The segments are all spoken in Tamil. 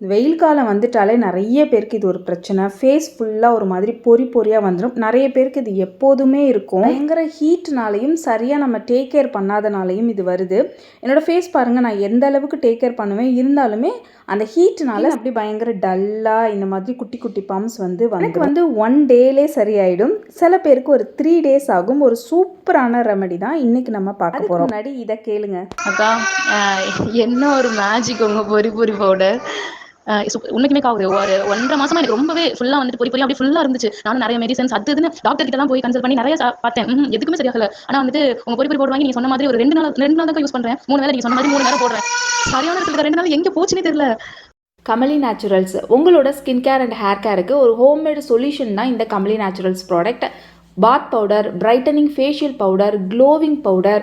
வெயில் காலம் வந்துட்டாலே நிறைய பேருக்கு இது ஒரு பிரச்சனை. ஃபேஸ் ஃபுல்லாக ஒரு மாதிரி பொறி பொறியாக வந்துடும் நிறைய பேருக்கு இது எப்போதுமே இருக்கும். பயங்கர ஹீட்னாலையும் சரியாக நம்ம டேக் கேர் பண்ணாதனாலையும் இது வருது. என்னோடய ஃபேஸ் பாருங்கள் நான் எந்த அளவுக்கு டேக் கேர் பண்ணுவேன்? இருந்தாலுமே அந்த ஹீட்னால அப்படி பயங்கர டல்லாக இந்த மாதிரி குட்டி குட்டி பம்ப்ஸ் வந்து எனக்கு வந்து ஒன் டேலே சரியாயிடும். சில பேருக்கு ஒரு த்ரீ டேஸ் ஆகும். ஒரு சூப்பரான ரெமெடி தான் இன்னைக்கு நம்ம பார்க்க போகிறோம் முன்னாடி இதை கேளுங்க. அக்கா என்ன ஒரு மேஜிக் உங்க பொரி பொரி பவுடர் உன்னைக்குமே காவுது ஒரு ஒன்றரை மாசமா எனக்கு ரொம்பவே ஃபுல்லா வந்துட்டு பொறி பொறி அப்படி ஃபுல்லா இருந்துச்சு. நானும் நிறைய மெடிசன்ஸ் அது இதுன்னு டாக்டர் கிட்ட தான் போய் கன்சல்ட் பண்ணி நிறைய பார்த்தேன். எதுக்குமே சரியாகல. ஆனா வந்துட்டு உங்க பொறி பொறி போடுவாங்க நீங்க சொன்ன மாதிரி ஒரு ரெண்டு நாள் ரெண்டு நாள் தான் யூஸ் பண்றேன். மூணு வேளை நீங்க சொன்ன மாதிரி மூணு நேரம் போடுறேன். சரியான ரிசல்ட் ரெண்டு நாள் எங்க போச்சுன்னே தெரியல. கமலி நேச்சுரல்ஸ் உங்களோட ஸ்கின் கேர் அண்ட் ஹேர் கேருக்கு ஒரு ஹோம்மேடு சொல்யூஷன் தான் இந்த Kamali Naturals product bath powder brightening facial powder glowing powder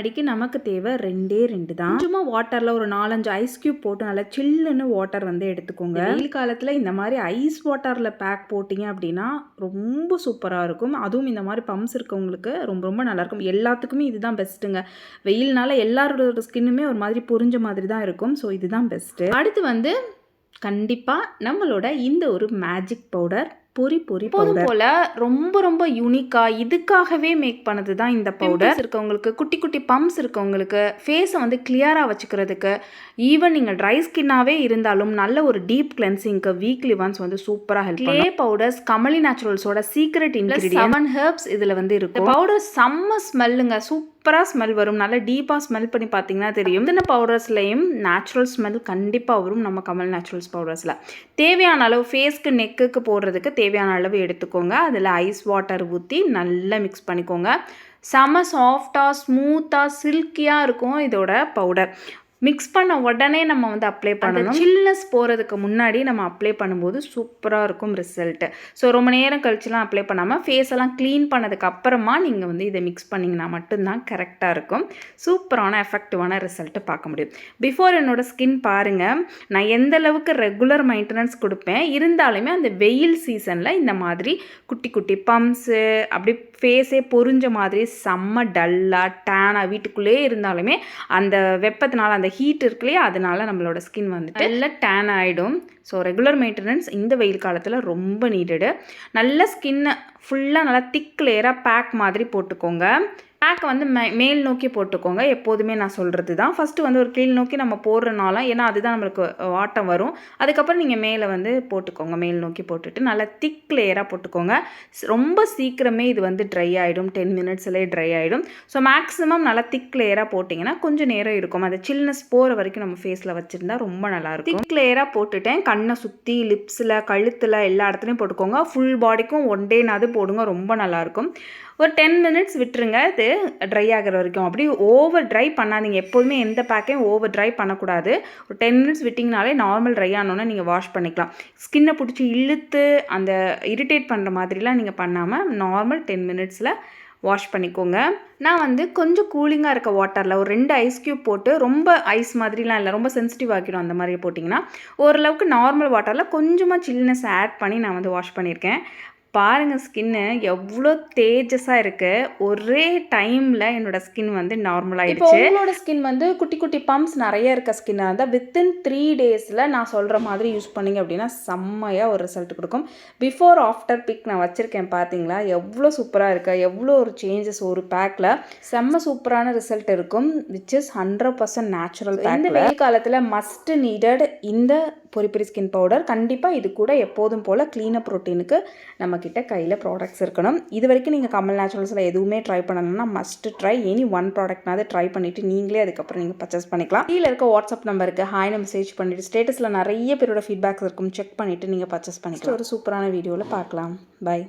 இந்த ரெமடிக்கு நமக்கு தேவை ரெண்டே ரெண்டு தான். சும்மா வாட்டரில் ஒரு நாலஞ்சு ஐஸ் கியூப் போட்டு நல்லா சில்லுன்னு வாட்டர் வந்து எடுத்துக்கோங்க. வெயில் காலத்தில் இந்த மாதிரி ஐஸ் வாட்டரில் பேக் போட்டிங்க அப்படின்னா ரொம்ப சூப்பராக இருக்கும். அதுவும் இந்த மாதிரி பம்ப்ஸ் இருக்கவங்களுக்கு ரொம்ப ரொம்ப நல்லாயிருக்கும் எல்லாத்துக்குமே இதுதான் பெஸ்ட்டுங்க வெயில்னால எல்லாரோட ஸ்கின்னுமே ஒரு மாதிரி புரிஞ்ச மாதிரி தான் இருக்கும். ஸோ இதுதான் பெஸ்ட்டு அடுத்து வந்து கண்டிப்பாக நம்மளோட இந்த ஒரு மேஜிக் பவுடர் பொரி பொரி பவுடர் போல ரொம்ப ரொம்ப யூனிக்கா இதுக்காகவே மேக் பண்ணது தான் இந்த பவுடர் இருக்கவங்களுக்கு குட்டி குட்டி பம்ப்ஸ் இருக்கவங்களுக்கு ஃபேஸை வந்து கிளியராக வச்சுக்கிறதுக்கு ஈவன் நீங்கள் ட்ரை ஸ்கின்னாகவே இருந்தாலும் நல்ல ஒரு டீப் கிளென்சிங்க்கு வீக்லி ஒன்ஸ் வந்து சூப்பராக ஹெல்ப் க்ளே பவுடர்ஸ் கமலி நேச்சுரல்ஸோட சீக்ரெட் இன்கிரீடியன்ட் செவன் ஹெர்ப்ஸ் இதில் வந்து இருக்கும். பவுடர் செம்ம ஸ்மெல்லுங்க சூப்பராக ஸ்மெல் வரும். நல்லா டீப்பாக ஸ்மெல் பண்ணி பார்த்தீங்கன்னா தெரியும். இந்த பவுடர்ஸ்லையும் நேச்சுரல் ஸ்மெல் கண்டிப்பாக வரும் நம்ம கமல் நேச்சுரல்ஸ் பவுடர்ஸில் தேவையான அளவு ஃபேஸ்க்கு நெக்குக்கு போடுறதுக்கு தேவையான அளவு எடுத்துக்கோங்க. அதில் ஐஸ் வாட்டர் ஊற்றி நல்லா மிக்ஸ் பண்ணிக்கோங்க. செம சாஃப்டாக ஸ்மூத்தாக சில்கியாக இருக்கும் இதோட பவுடர் மிக்ஸ் பண்ண உடனே நம்ம வந்து அப்ளை பண்ணணும். சில்னஸ் போகிறதுக்கு முன்னாடி நம்ம அப்ளை பண்ணும்போது சூப்பராக இருக்கும் ரிசல்ட்டு ஸோ ரொம்ப நேரம் கழிச்சுலாம் அப்ளை பண்ணாமல் ஃபேஸ் எல்லாம் க்ளீன் பண்ணதுக்கு அப்புறமா நீங்கள் வந்து இதை மிக்ஸ் பண்ணிங்கன்னா மட்டும்தான் கரெக்டாக இருக்கும். சூப்பரான எஃபெக்டிவான ரிசல்ட்டு பார்க்க முடியும். பிஃபோர் என்னோட ஸ்கின் பாருங்கள் நான் எந்த அளவுக்கு ரெகுலர் மெயின்டெனன்ஸ் கொடுப்பேன்? இருந்தாலுமே அந்த வெயில் சீசனில் இந்த மாதிரி குட்டி குட்டி பம்ப்ஸு அப்படி ஃபேஸே பொரிஞ்ச மாதிரி செம்ம டல்லாக டேனாக வீட்டுக்குள்ளேயே இருந்தாலுமே அந்த வெப்பத்தினால அந்த ஹீட் இருக்கு இல்லையா? அதனால நம்மளோட ஸ்கின் வந்துட்டு எல்லாம் டேன் ஆகிடும் ஸோ ரெகுலர் மெயின்டெனன்ஸ் இந்த வெயில் காலத்தில் ரொம்ப நீடடு நல்ல ஸ்கின்னை ஃபுல்லாக நல்லா திக் லேயராக பேக் மாதிரி போட்டுக்கோங்க. பேக்கை வந்து மே மேல் நோக்கி போட்டுக்கோங்க. எப்போதுமே நான் சொல்கிறது தான் ஃபஸ்ட்டு வந்து ஒரு கீழ் நோக்கி நம்ம போடுறனால ஏன்னா அதுதான் நம்மளுக்கு வாட்டம் வரும். அதுக்கப்புறம் நீங்கள் மேலே வந்து போட்டுக்கோங்க. மேல் நோக்கி போட்டுட்டு நல்லா திக் லேயராக போட்டுக்கோங்க. ரொம்ப சீக்கிரமே இது வந்து ட்ரை ஆகிடும் டென் மினிட்ஸ்லேயே ட்ரை ஆகிடும் ஸோ மேக்ஸிமம் நல்லா திக் லேயராக போட்டிங்கன்னா கொஞ்சம் நேரம் இருக்கும். அந்த சில்னஸ் போகிற வரைக்கும் நம்ம ஃபேஸில் வச்சுருந்தா ரொம்ப நல்லாயிருக்கும் திக் லேயராக போட்டுட்டேன். கண்ணை சுற்றி லிப்ஸில் கழுத்தில் எல்லா இடத்துலையும் போட்டுக்கோங்க. ஃபுல் பாடிக்கும் ஒன் டேனாவது போடுங்க. ரொம்ப நல்லாயிருக்கும் ஒரு டென் மினிட்ஸ் விட்டுருங்க. இது ட்ரை ஆகிற வரைக்கும். அப்படி ஓவர் ட்ரை பண்ணாதீங்க. எப்போதுமே எந்த பேக்கையும் ஓவர் ட்ரை பண்ணக்கூடாது. ஒரு டென் மினிட்ஸ் விட்டிங்கனாலே நார்மல் ட்ரை ஆனோன்னே நீங்கள் வாஷ் பண்ணிக்கலாம். ஸ்கின்னை பிடிச்சி இழுத்து அந்த இரிட்டேட் பண்ணுற மாதிரிலாம் நீங்கள் பண்ணாமல் நார்மல் டென் மினிட்ஸில் வாஷ் பண்ணிக்கோங்க. நான் வந்து கொஞ்சம் கூலிங்காக இருக்க வாட்டரில் ஒரு ரெண்டு ஐஸ் க்யூப் போட்டு ரொம்ப ஐஸ் மாதிரிலாம் இல்லை ரொம்ப சென்சிட்டிவ் ஆக்கிடும் அந்த மாதிரி போட்டிங்கன்னா ஓரளவுக்கு நார்மல் வாட்டரில் கொஞ்சமாக சில்னஸ் ஆட் பண்ணி நான் வந்து வாஷ் பண்ணியிருக்கேன். பாருங்கள் ஸ்கின்னு எவ்வளோ தேஜஸாக இருக்கு. ஒரே டைமில் என்னோட ஸ்கின் வந்து நார்மல் ஆயிடுச்சு. உங்களோட ஸ்கின் வந்து குட்டி குட்டி பம்ப்ஸ் நிறைய இருக்க ஸ்கின்னாக இருந்தால் வித்தின் த்ரீ டேஸில் நான் சொல்கிற மாதிரி யூஸ் பண்ணீங்க அப்படின்னா செம்மையாக ஒரு ரிசல்ட் கொடுக்கும். பிஃபோர் ஆஃப்டர் பிக் நான் வச்சுருக்கேன் பார்த்தீங்களா எவ்வளோ சூப்பராக இருக்கு. எவ்வளோ ஒரு சேஞ்சஸ் ஒரு பேக்கில் செம்ம சூப்பரான ரிசல்ட் இருக்கும் which is hundred percent natural இந்த வெயில் காலத்தில் மஸ்ட் நீடட் இந்த பொரி பொரி ஸ்கின் பவுடர் கண்டிப்பாக இது கூட எப்போதும் போல் க்ளீனப் ப்ரோட்டீனுக்கு கிட்ட கையில் ப்ராடக்ட்ஸ் இருக்கணும். இது வரைக்கும் நீங்கள் கமல் நேச்சுரல்ஸில் எதுவுமே ட்ரை பண்ணணும்னா மஸ்ட் ட்ரை எனி ஒன் ப்ராடக்ட்னாவது ட்ரை பண்ணிவிட்டு நீங்களே அதுக்கப்புறம் நீங்கள் பர்ச்சேஸ் பண்ணிக்கலாம். கீழே இருக்க வாட்ஸ்அப் நம்பருக்கு ஹாய் மெசேஜ் பண்ணிவிட்டு ஸ்டேட்டஸில் நிறைய பேரோட ஃபீட்பேக்ஸ் இருக்கும். செக் பண்ணிவிட்டு நீங்கள் பர்ச்சேஸ் பண்ணிக்கலாம். ஒரு சூப்பரான வீடியோவில் பார்க்கலாம். பை